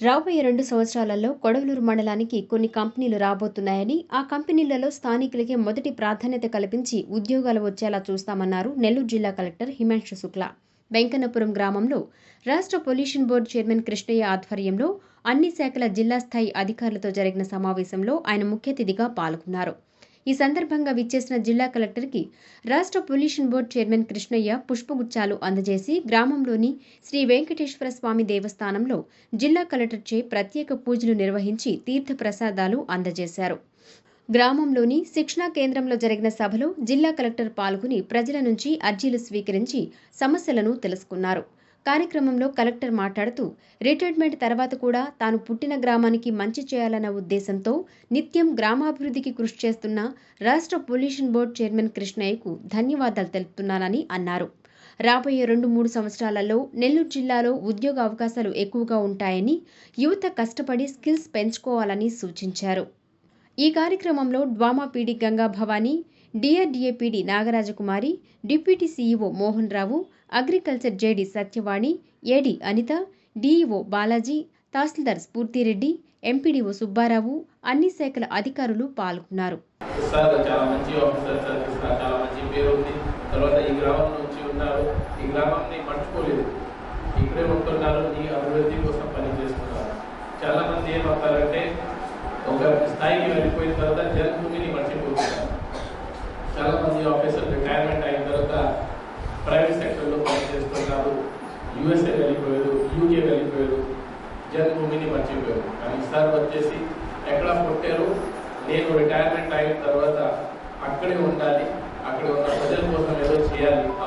రాబోయే రెండు సంవత్సరాలలో కొడవలూరు మండలానికి కొన్ని కంపెనీలు రాబోతున్నాయని ఆ కంపెనీలలో స్థానికులకే మొదటి ప్రాధాన్యత కల్పించి ఉద్యోగాలు వచ్చేలా చూస్తామన్నారు నెల్లూరు జిల్లా కలెక్టర్ హిమాంశు శుక్లా. వెంకన్నపురం గ్రామంలో రాష్ట్ర పొల్యూషన్ బోర్డు చైర్మన్ కృష్ణయ్య ఆధ్వర్యంలో అన్ని శాఖల జిల్లా స్థాయి అధికారులతో జరిగిన సమావేశంలో ఆయన ముఖ్య అతిథిగా పాల్గొన్నారు. ఈ సందర్భంగా విచ్చేసిన జిల్లా కలెక్టర్కి రాష్ట్ర పొల్యూషన్ బోర్డు చైర్మన్ కృష్ణయ్య పుష్పగుచ్చాలు అందజేసి గ్రామంలోని శ్రీ వెంకటేశ్వర స్వామి దేవస్థానంలో జిల్లా కలెక్టర్చే ప్రత్యేక పూజలు నిర్వహించి తీర్థ ప్రసాదాలు అందజేశారు. గ్రామంలోని శిక్షణా కేంద్రంలో జరిగిన సభలో జిల్లా కలెక్టర్ పాల్గొని ప్రజల నుంచి అర్జీలు స్వీకరించి సమస్యలను తెలుసుకున్నారు. కార్యక్రమంలో కలెక్టర్ మాట్లాడుతూ రిటైర్మెంట్ తర్వాత కూడా తాను పుట్టిన గ్రామానికి మంచి చేయాలన్న ఉద్దేశంతో నిత్యం గ్రామాభివృద్ధికి కృషి చేస్తున్న రాష్ట్ర పొల్యూషన్ బోర్డు చైర్మన్ కృష్ణయ్యకు ధన్యవాదాలు తెలుపుతున్నానని అన్నారు. రాబోయే రెండు మూడు సంవత్సరాలలో నెల్లూరు జిల్లాలో ఉద్యోగ అవకాశాలు ఎక్కువగా ఉంటాయని యువత కష్టపడి స్కిల్స్ పెంచుకోవాలని సూచించారు. ఈ కార్యక్రమంలో DWAMA PD Ganga Bhavani DRDA PD Nagarajakumari deputy CEO Mohan Rao agriculture JD Satyavani AD Anitha DEO Balaji తహసీల్దార్ స్ఫూర్తిరెడ్డి ఎంపీడీఓ సుబ్బారావు అన్ని శాఖల అధికారులు పాల్గొన్నారు. సార్ చాలా మంచి ఆఫీసర్ సార్ చాలా మంచి పేరు ఉంది తర్వాత ఈ గ్రామం నుంచి ఉన్నారు. ఈ గ్రామాన్ని మర్చిపోలేదు. ఇక్కడే ఉంటున్నారు. ఈ అభివృద్ధి కోసం పనిచేస్తున్నారు చాలా మంది ఏమవుతారంటే ఒక స్థాయికి వెళ్ళిపోయిన తర్వాత జన్మభూమిని మర్చిపోతున్నారు చాలా మంది ఆఫీసర్ రిటైర్మెంట్ అయిన తర్వాత ప్రైవేట్ సెక్టర్లో పనిచేస్తున్నారు యుఎస్ఏ వెళ్ళిపోయారు యూకే వెళ్ళిపోయారు జన్మభూమిని మర్చిపోయారు కానీ సార్ వచ్చేసి ఎక్కడ పుట్టారు నేను రిటైర్మెంట్ అయిన తర్వాత అక్కడే ఉండాలి అక్కడ ఉన్న ప్రజల కోసం ఏదో చేయాలి ఆ